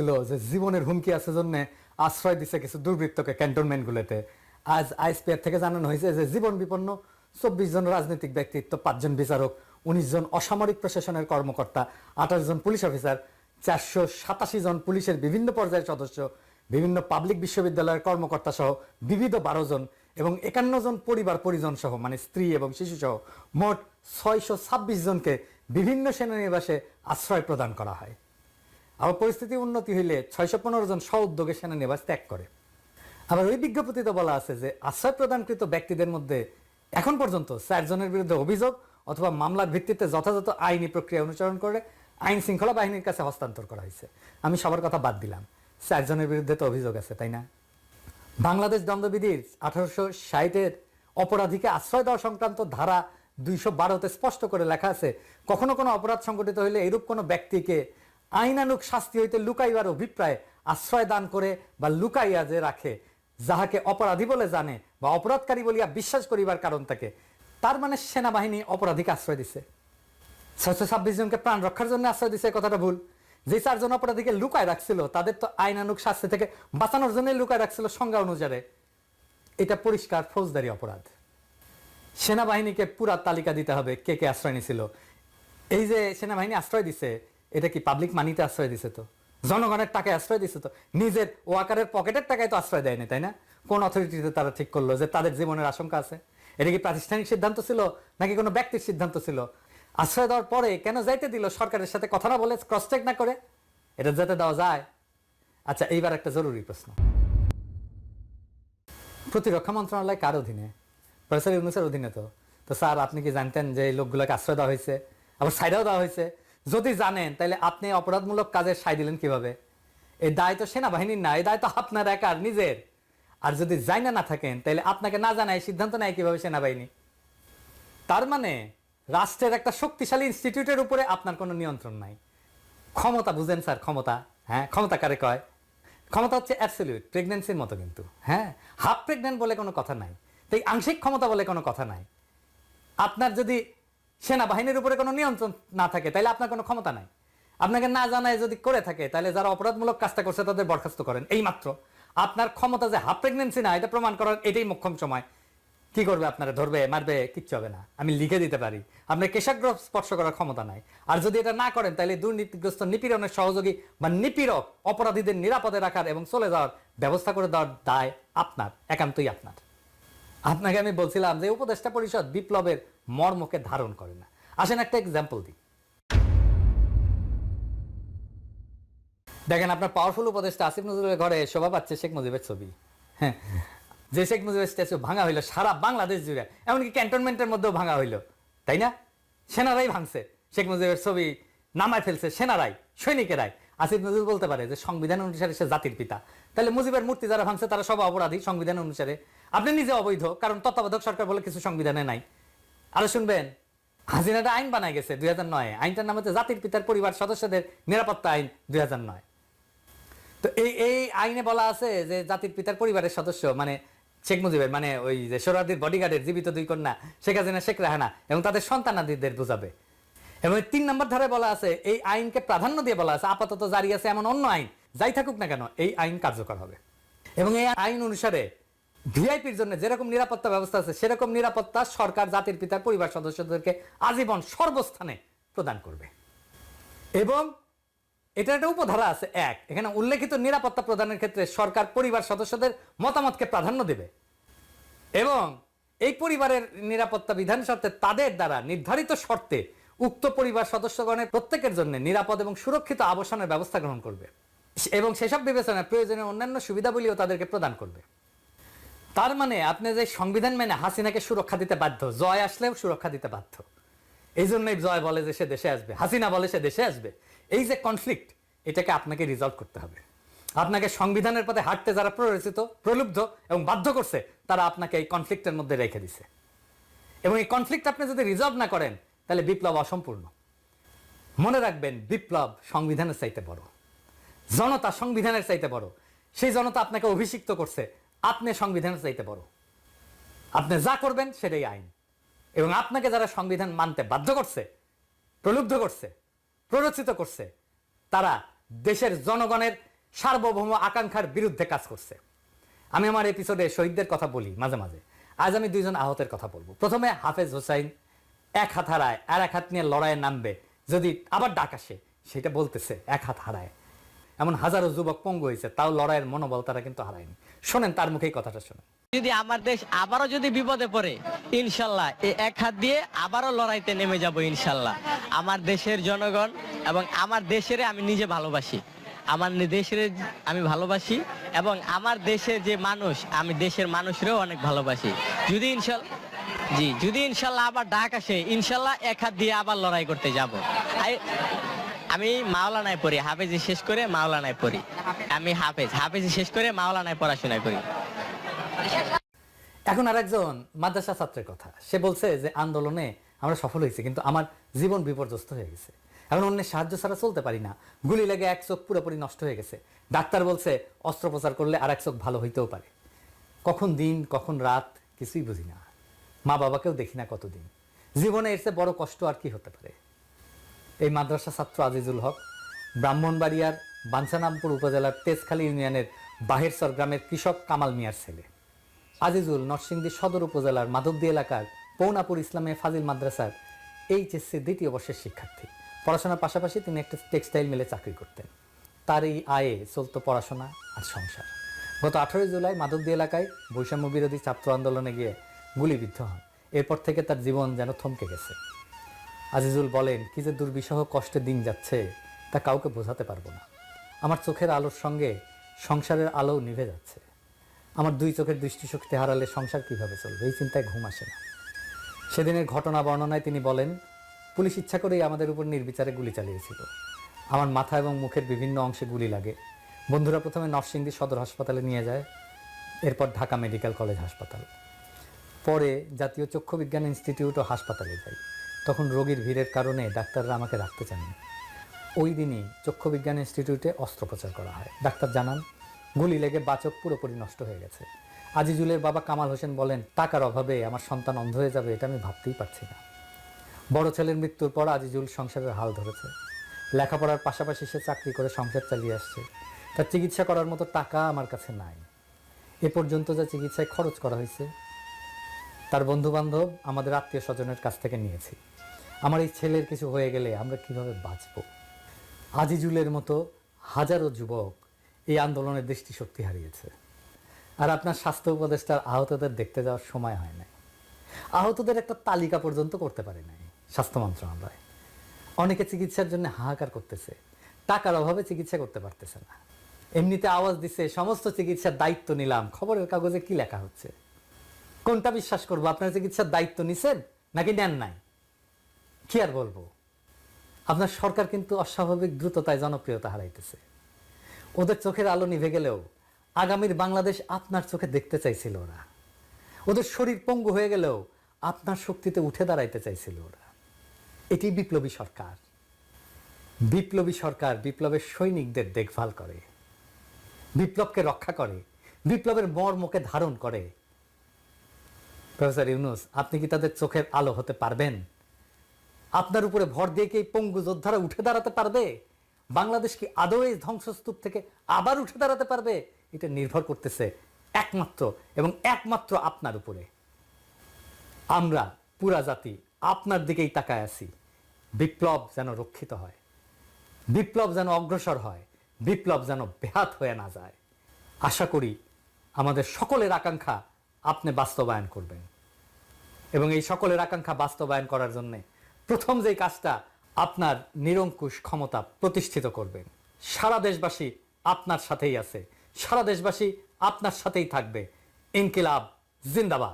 বলছিল যে জীবনের হুমকি আছে জন্য আশ্রয় দিছে কিছু দুর্বৃত্তকে ক্যান্টনমেন্টগুলোতে। আজ আইএসপিআর থেকে জানানো হয়েছে যে জীবন বিপন্ন চব্বিশ জন রাজনৈতিক ব্যক্তিত্ব পাঁচজন বিচারক, উনিশ জন অসামরিক প্রশাসনের কর্মকর্তা, আঠাশ জন পুলিশ অফিসার, চারশো সাতাশি জন পুলিশের বিভিন্ন পর্যায়ের সদস্য, বিভিন্ন পাবলিক বিশ্ববিদ্যালয়ের কর্মকর্তা সহ বিবিধ বারো জন এবং একান্ন জন পরিবার পরিজন সহ মানে স্ত্রী এবং শিশু সহ, মোট ছয়শো ছাব্বিশ জনকে বিভিন্ন সেনানিবাসে আশ্রয় প্রদান করা হয়। আবার পরিস্থিতি উন্নতি হইলে ছয়শো পনেরো জন স্ব উদ্যোগে সেনানিবাস ত্যাগ করে। আবার ওই বিজ্ঞপ্তিতে বলা আছে যে আশ্রয় প্রদানকৃত ব্যক্তিদের মধ্যে এখন পর্যন্ত চারজনের বিরুদ্ধে অভিযোগ অথবা মামলার ভিত্তিতে যথাযথ আইনি প্রক্রিয়া অনুসরণ করে আইন শৃঙ্খলা বাহিনীর কাছে হস্তান্তর করা হয়েছে। আমি সবার কথা বাদ দিলাম। চারজনের বিরুদ্ধে তো অভিযোগ আছে, তাই না? বাংলাদেশ দণ্ডবিধির আঠারোশো ষাটের অপরাধীকে আশ্রয় দেওয়া সংক্রান্ত ধারা দুইশো বারোতে স্পষ্ট করে লেখা আছে, কখনো কোনো অপরাধ সংঘটিত হইলে এরূপ কোনো ব্যক্তিকে আইনানুক শাস্তি হইতে লুকাইবার অভিপ্রায় আশ্রয় দান করে বা লুকাইয়া যে রাখে, যাহাকে অপরাধী বলে জানে বা অপরাধকারী বলিয়া বিশ্বাস করিবার কারণ থাকে, তার মানে সেনাবাহিনী অপরাধীকে আশ্রয় দিছে। ছয়শো ছাব্বিশ জনকে প্রাণ রক্ষার জন্য আশ্রয় দিছে কথাটা ভুল। যে চারজন অপরাধীকে লুকায় রাখছিল, তাদের তো আইনানুক শাস্তি থেকে বাঁচানোর জন্য লুকায় রাখছিল সংজ্ঞা অনুসারে এটা পরিষ্কার, ফৌজদারি অপরাধ। সেনাবাহিনীকে পুরা তালিকা দিতে হবে কে কে আশ্রয় নিছিল। এই যে সেনাবাহিনী আশ্রয় দিছে এটা কি পাবলিক মানিতে আশ্রয় দিছে তো? জনগণের টাকায় আশ্রয় দিছে তো? নিজের ওয়াকারের পকেটের টাকায় তো আশ্রয় দেয়নি, তাই না? কোন অথরিটিতে তারা ঠিক করল যে তাদের জীবনের আশঙ্কা আছে? এটা কি প্রাতিষ্ঠানিক সিদ্ধান্ত ছিল নাকি কোনো ব্যক্তির সিদ্ধান্ত ছিল? আশ্রয় দেওয়ার পরে কেন যাইতে দিল সরকারের সাথে কথা না বলে ক্রস চেক না করে? এটা যাতে দেওয়া যায়? আচ্ছা এইবার একটা জরুরি প্রশ্ন। প্রতিরক্ষা মন্ত্রণালয় কার অধীনে? প্রফেসর ইউনুসের অধীনে তো। তো স্যার, আপনি কি জানতেন যে এই লোকগুলোকে আশ্রয় দেওয়া হয়েছে? আবার সাইডাও দেওয়া হয়েছে? যদি জানেন, তাহলে আপনি অপরাধমূলক কাজের সাই দিলেন কীভাবে? এই দায় তো সেনাবাহিনীর না, এই দায় তো আপনার একার, নিজের। আর যদি জানা না থাকেন, তাহলে আপনাকে না জানায় সিদ্ধান্ত নেয় কীভাবে সেনাবাহিনী? তার মানে রাষ্ট্রের একটা শক্তিশালী ইনস্টিটিউটের উপরে আপনার কোনো নিয়ন্ত্রণ নাই। ক্ষমতা, বুঝেন স্যার, ক্ষমতা। হ্যাঁ ক্ষমতা কারে কয়? ক্ষমতা হচ্ছে অ্যাবসলিউট প্রেগনেন্সির মতো কিন্তু। হ্যাঁ হাফ প্রেগনেন্ট বলে কোনো কথা নাই। তাই আংশিক ক্ষমতা বলে কোনো কথা নাই। আপনার যদি সেনাবাহিনীর উপরে কোনো নিয়ন্ত্রণ না থাকে তাহলে আপনার কোনো ক্ষমতা নাই। আপনাকে না জানায় যদি করে থাকে তাহলে যারা অপরাধমূলক কাজটা করছে তাদের বরখাস্ত করেন এই মাত্র আপনার ক্ষমতা যে হাফ প্রেগনেন্সি না, এটা প্রমাণ করার এটাই মোক্ষম সময়। কি করবে আপনারা, ধরবে, মারবে, কিচ্ছু হবে না। আমি লিখে দিতে পারি। আপনার কেশাগ্র স্পর্শ করার ক্ষমতা নাই। আর যদি এটা না করেন তাহলে দুর্নীতিগ্রস্ত নিপীড়নের সহযোগী বা নিপীড়ক অপরাধীদের নিরাপদে রাখার এবং চলে যাওয়ার ব্যবস্থা করে দেওয়ার দায় আপনার, একান্তই আপনার। আপনাকে আমি বলছিলাম যে উপদেষ্টা পরিষদ বিপ্লবের মর্মকে ধারণ করে না। আসেন একটা এক্সাম্পল দিই। দেখেন, আপনার পাওয়ারফুল উপদেষ্টা আসিফ নজরুলের ঘরে শোভা পাচ্ছে শেখ মুজিবের ছবি। হ্যাঁ যে শেখ মুজিবের স্ট্যাচু ভাঙা হইল সারা বাংলাদেশ জুড়ে, এমনকি ক্যান্টনমেন্টের মধ্যেও ভাঙা হইল, তাই না? সেনারাই ভাঙছে। শেখ মুজিবের ছবি নামায় ফেলছে সেনারাই, সৈনিকেরাই। আসিফ নজরুল বলতে পারে যে সংবিধান অনুসারে সে জাতির পিতা। তাহলে মুজিবের মূর্তি যারা ভাঙছে তারা সব অপরাধী সংবিধান অনুসারে। আপনি নিজে অবৈধ, কারণ তত্ত্বাবধায়ক সরকার বলে কিছু সংবিধানে নাই। আরও শুনবেন, হাসিনাটা আইন বানায় গেছে দুই হাজার নয়। আইনটার নাম হচ্ছে জাতির পিতার পরিবার সদস্যদের নিরাপত্তা আইন দুই হাজার নয়। তো এই এই আইনে বলা আছে যে জাতির পিতার পরিবারের সদস্য মানে শেখ মুজিবের মানে ওই যে সোহরাদির বডিগার্ডের জীবিত দুই কন্যা শেখ হাসিনা, শেখ রাহানা, এবং তাদের সন্তানাদিদের বোঝাবে। এবং তিন নম্বর ধারে বলা আছে, এই আইনকে প্রাধান্য দিয়ে বলা আছে, আপাতত জারি আছে এমন অন্য আইন, যাই থাকুক না কেন, এই আইন কার্যকর হবে। এবং এই আইন অনুসারে ভিআইপির জন্য যেরকম নিরাপত্তা ব্যবস্থা আছে, সেরকম নিরাপত্তা সরকার, জাতির পিতার পরিবার সদস্যদেরকে আজীবন সর্বস্থানে প্রদান করবে। এবং এটা একটা উপধারা আছে এক। এখানে উল্লেখিত নিরাপত্তা প্রদানের ক্ষেত্রে সরকার, পরিবার সদস্যদের মতামতকে প্রাধান্য দেবে। এবং এই পরিবারের নিরাপত্তা বিধান শর্তে তাদের দ্বারা নির্ধারিত শর্তে উক্ত পরিবার সদস্যগণের প্রত্যেকের জন্য নিরাপদ এবং সুরক্ষিত আবাসনের ব্যবস্থা গ্রহণ করবে। এবং সেসব বিবেচনায় প্রয়োজনীয় অন্যান্য সুবিধাবলীও তাদেরকে প্রদান করবে। তার মানে আপনি যে সংবিধান মেনে হাসিনাকে সুরক্ষা দিতে বাধ্য, জয় আসলেও সুরক্ষা দিতে বাধ্য। এই জন্যই জয় বলে যে সে দেশে আসবে, হাসিনা বলে সে দেশে আসবে। এই যে কনফ্লিক্ট এটাকে আপনাকে রিজলভ করতে হবে। আপনাকে সংবিধানের পথে হাঁটতে যারা প্ররোচিত, প্রলুব্ধ এবং বাধ্য করছে, তারা আপনাকে এই কনফ্লিক্টের মধ্যে রেখে দিছে। এবং এই কনফ্লিক্ট আপনি যদি রিজলভ না করেন, তাহলে বিপ্লব অসম্পূর্ণ। মনে রাখবেন, বিপ্লব সংবিধানের চাইতে বড়। জনতা সংবিধানের চাইতে বড়। সেই জনতা আপনাকে অভিষিক্ত করছে আপনি সংবিধানের চাইতে পারো আপনি যা করবেন সেটাই আইন। এবং আপনাকে যারা সংবিধান মানতে বাধ্য করছে, প্রলুব্ধ করছে, প্ররোচিত করছে, তারা দেশের জনগণের সার্বভৌম আকাঙ্ক্ষার বিরুদ্ধে কাজ করছে। আমি আমার এপিসোডে শহীদদের কথা বলি মাঝে মাঝে। আজ আমি দুইজন আহতের কথা বলব। প্রথমে হাফেজ হোসাইন এক হাত হারায়, আর এক হাত নিয়ে লড়াইয়ে নামবে। যদি আবার ডাক আসে, সেটা বলতেছে এক হাত হারায়। এমন হাজারো যুবক পঙ্গু হয়েছে, তাও লড়াইয়ের মনোবল তারা কিন্তু হারায়নি। শোনেন, তার মুখেই কথাটা শোনেন। যদি আমার দেশ আবারও যদি বিপদে পড়ে, ইনশাল্লাহ এক হাত দিয়ে আবারও লড়াইতে নেমে যাব, ইনশাল্লাহ। আমার দেশের জনগণ এবং আমার দেশের আমি নিজে ভালোবাসি। আমার দেশের আমি ভালোবাসি এবং আমার দেশের যে মানুষ, আমি দেশের মানুষরেও অনেক ভালোবাসি। যদি ইনশাল জি, যদি ইনশাল্লাহ আবার ডাক আসে, ইনশাল্লাহ এক হাত দিয়ে আবার লড়াই করতে যাব। আমি মাওলানায় পড়ি, হাফেজি শেষ করে মাওলানায় পড়ি। আমি হাফেজ, হাফেজি শেষ করে মাওলানায় পড়াশোনা করি। এখন আর একজন মাদ্রাসা ছাত্রের কথা। সে বলছে যে, আন্দোলনে আমরা সফল হয়েছি, কিন্তু আমার জীবন বিপর্যস্ত হয়ে গেছে। এখন অন্যের সাহায্য ছাড়া চলতে পারি না। গুলি লেগে এক চোখ পুরোপুরি নষ্ট হয়ে গেছে। ডাক্তার বলছে, অস্ত্রোপচার করলে আর এক চোখ ভালো হইতেও পারে। কখন দিন, কখন রাত, কিছুই বুঝি না। মা বাবাকেও দেখি না কতদিন। জীবনে এর চেয়ে বড় কষ্ট আর কি হতে পারে? এই মাদ্রাসা ছাত্র আজিজুল হক। ব্রাহ্মণবাড়িয়ার বাঞ্ছানামপুর উপজেলার তেজখালী ইউনিয়নের বাহেরসর গ্রামের কৃষক কামাল মিয়ার ছেলে। আজিজুল নরসিংদী সদর উপজেলার মাধবদী এলাকার পৌনাপুর ইসলামে ফাজিল মাদ্রাসার এইচএসসি দ্বিতীয় বর্ষের শিক্ষার্থী। পড়াশোনার পাশাপাশি তিনি একটা টেক্সটাইল মিলে চাকরি করতেন। তার এই আয়ে চলতো পড়াশোনা আর সংসার। গত আঠারোই জুলাই মাধবদী এলাকায় বৈষম্য বিরোধী ছাত্র আন্দোলনে গিয়ে গুলিবিদ্ধ হন। এরপর থেকে তার জীবন যেন থমকে গেছে। আজিজুল বলেন, কি যে দুর্বিষহ কষ্টে দিন যাচ্ছে, তা কাউকে বোঝাতে পারব না। আমার চোখের আলোর সঙ্গে সংসারের আলো নিভে যাচ্ছে। আমার দুই চোখের দৃষ্টিশক্তি হারালে সংসার কীভাবে চলবে? এই চিন্তায় ঘুম আসে না। সেদিনের ঘটনা বর্ণনায় তিনি বলেন, পুলিশ ইচ্ছা করেই আমাদের উপর নির্বিচারে গুলি চালিয়েছিল। আমার মাথা এবং মুখের বিভিন্ন অংশে গুলি লাগে। বন্ধুরা প্রথমে নরসিংদী সদর হাসপাতালে নিয়ে যায়, এরপর ঢাকা মেডিকেল কলেজ হাসপাতাল। পরে জাতীয় চক্ষু বিজ্ঞান ইনস্টিটিউট ও হাসপাতালে যাই তখন রোগীর ভিড়ের কারণে ডাক্তাররা আমাকে রাখতে চাননি। ওই দিনই চক্ষু বিজ্ঞান ইনস্টিটিউটে অস্ত্রোপচার করা হয়। ডাক্তার জানান, গুলি লেগে বাচক পুরোপুরি নষ্ট হয়ে গেছে। আজিজুলের বাবা কামাল হোসেন বলেন, টাকার অভাবে আমার সন্তান অন্ধ হয়ে যাবে এটা আমি ভাবতেই পারছি না। বড় ছেলের মৃত্যুর পর আজিজুল সংসারের হাল ধরেছে। লেখাপড়ার পাশাপাশি সে চাকরি করে সংসার চালিয়ে আসছে। তার চিকিৎসা করার মতো টাকা আমার কাছে নাই। এ পর্যন্ত যা চিকিৎসায় খরচ করা হয়েছে, তার বন্ধু বান্ধব আমাদের আত্মীয় স্বজনের কাছ থেকে নিয়েছি। আমার এই ছেলের কিছু হয়ে গেলে আমরা কীভাবে বাঁচব? আজিজুলের মতো হাজারো যুবক এই আন্দোলনের দৃষ্টিশক্তি হারিয়েছে। আর আপনার স্বাস্থ্য উপদেষ্টার আহতদের দেখতে যাওয়ার সময় হয় নাই। আহতদের একটা তালিকা পর্যন্ত করতে পারে নাই স্বাস্থ্য মন্ত্রণালয়। অনেকে চিকিৎসার জন্য হাহাকার করতেছে, টাকার অভাবে চিকিৎসা করতে পারতেছে না। এমনিতে আওয়াজ দিছে, সমস্ত চিকিৎসার দায়িত্ব নিলাম। খবরের কাগজে কি লেখা হচ্ছে? কোনটা বিশ্বাস করব? আপনার চিকিৎসার দায়িত্ব নিছেন নাকি নেন নাই? কি আর বলব? আপনার সরকার কিন্তু অস্বাভাবিক দ্রুততায় জনপ্রিয়তা হারাইতেছে। ওদের চোখের আলো নিভে গেলেও আগামীর বাংলাদেশ আপনার চোখে দেখতে চাইছিল ওরা। ওদের শরীর পঙ্গু হয়ে গেলেও আপনার শক্তিতে উঠে দাঁড়াইতে চাইছিল ওরা। এটি বিপ্লবী সরকার। বিপ্লবী সরকার বিপ্লবের সৈনিকদের দেখভাল করে। বিপ্লবকে রক্ষা করে। বিপ্লবের মর্মকে ধারণ করে। প্রফেসর ইউনুস, আপনি কি তাদের চোখের আলো হতে পারবেন? আপনার উপরে ভর দিয়ে কি পঙ্গু যোদ্ধারা উঠে দাঁড়াতে পারবে? বাংলাদেশ কি আদৌ এই ধ্বংসস্তূপ থেকে আবার উঠে দাঁড়াতে পারবে? এটা নির্ভর করতেছে একমাত্র এবং একমাত্র আপনার উপরে। আমরা পুরা জাতি আপনার দিকেই তাকায় আছি। বিপ্লব যেন রক্ষিত হয়, বিপ্লব যেন অগ্রসর হয়, বিপ্লব যেন বেহাত হয়ে না যায়। আশা করি আমাদের সকলের আকাঙ্ক্ষা আপনি বাস্তবায়ন করবেন। এবং এই সকলের আকাঙ্ক্ষা বাস্তবায়ন করার জন্য প্রথম যে কাজটা আপনার নিরঙ্কুশ ক্ষমতা প্রতিষ্ঠিত করবেন। সারা দেশবাসী আপনার সাথেই আছে। সারা দেশবাসী আপনার সাথেই থাকবে। ইনকিলাব, জিন্দাবাদ।